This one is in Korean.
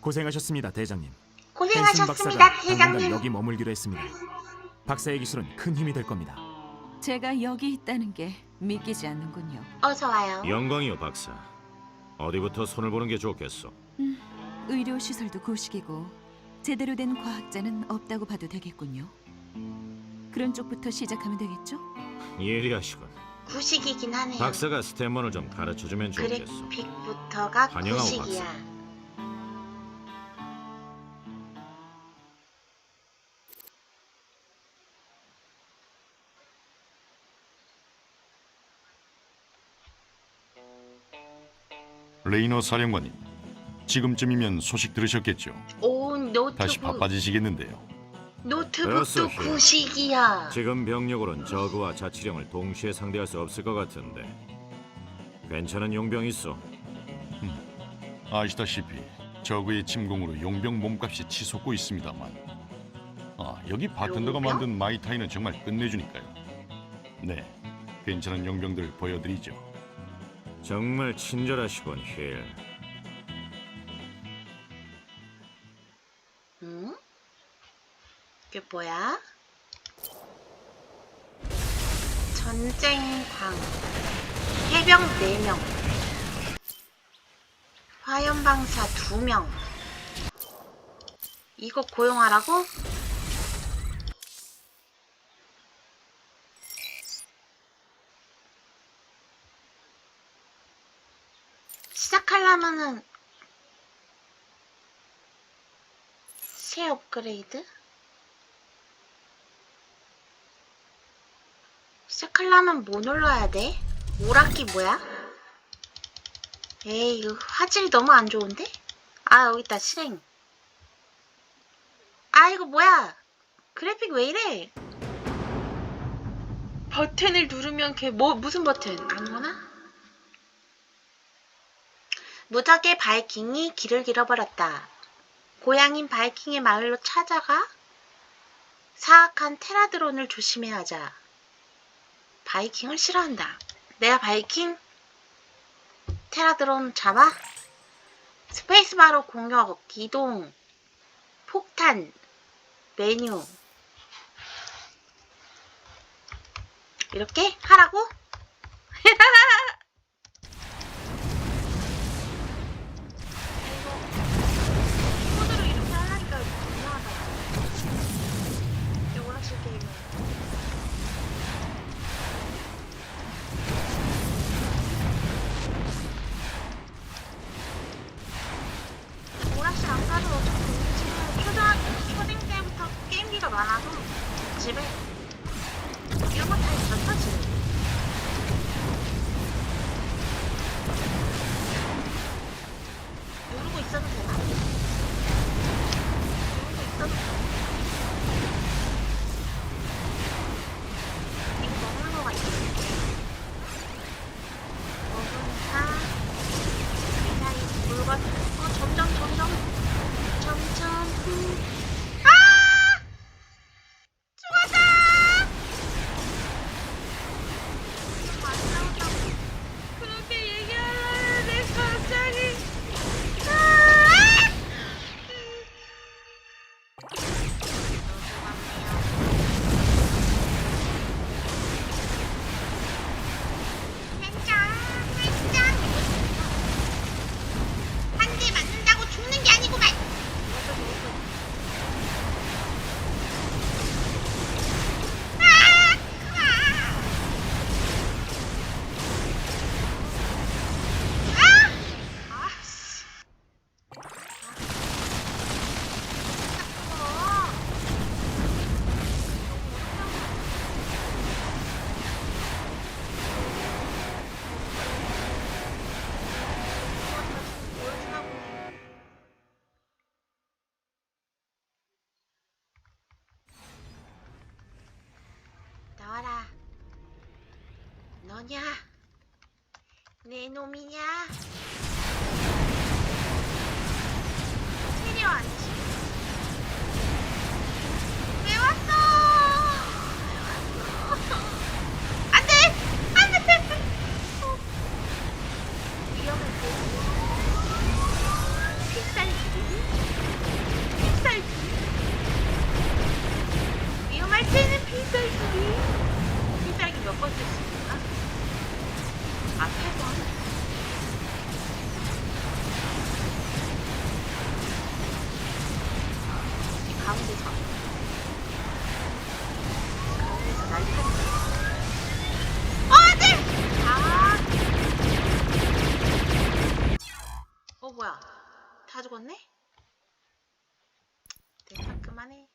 고생하셨습니다, 대장님. 고생하셨습니다, 박사가 당분간 대장님. 여기 머물기로 했습니다. 박사의 기술은 큰 힘이 될 겁니다. 제가 여기 있다는 게 믿기지 않는군요. 어서 와요. 영광이요 박사. 어디부터 손을 보는 게 좋겠어? 의료 시설도 고식이고 제대로 된 과학자는 없다고 봐도 되겠군요. 그런 쪽부터 시작하면 되겠죠? 예리하시군. 구식이긴 하네요. 박사가 스탠먼을 좀 가르쳐주면 좋겠어. 그래픽부터가 환영하고 구식이야. 레이너 사령관님, 지금쯤이면 소식 들으셨겠죠? 오 노트북. 다시 바빠지시겠는데요. 노트북도 알았어. 구식이야. 지금 병력으로는 저그와 자치령을 동시에 상대할 수 없을 것 같은데. 괜찮은 용병 있어. 아시다시피 저그의 침공으로 용병 몸값이 치솟고 있습니다만, 아 여기 바텐더가 용병? 만든 마이타이는 정말 끝내주니까요. 네, 괜찮은 용병들 보여드리죠. 정말 친절하시군 힐. 응? 이게 뭐야? 전쟁광 해병 4명 화염방사 2명 이거 고용하라고? 시작하려면은 새 업그레이드? 시작하려면 뭐 눌러야 돼? 오락기 뭐야? 에이 이거 화질이 너무 안 좋은데? 아 여기 있다 실행 아 이거 뭐야 그래픽 왜 이래 버튼을 누르면 걔 뭐 무슨 버튼 아무거나? 무적의 바이킹이 길을 잃어버렸다 고향인 바이킹의 마을로 찾아가 사악한 테라드론을 조심해야 하자. 바이킹을 싫어한다. 내가 바이킹? 테라드론 잡아? 스페이스바로 공격, 기동, 폭탄, 메뉴. 이렇게 하라고? 집에 이런 거다 있었어, 집에. 누르고 있어도 되나? 누르고 있어도 되나? 이거 먹는 거 같아. 먹으니까 사이 물건 어 점점 점점 점점 음. 나와라. 너냐? 내 놈이냐? 체려앉지. 왜 왔어? 안 돼! 안 돼! 위험해. 필살 필살기 필살기 위험할 때는 필살기 필살기 몇번쓸수 있나? 아, 세 번. 이 가운데서 가운데서 날 타는 어, 안 돼! 아. 어, 뭐야. 다 죽었네? 됐다, 그만해.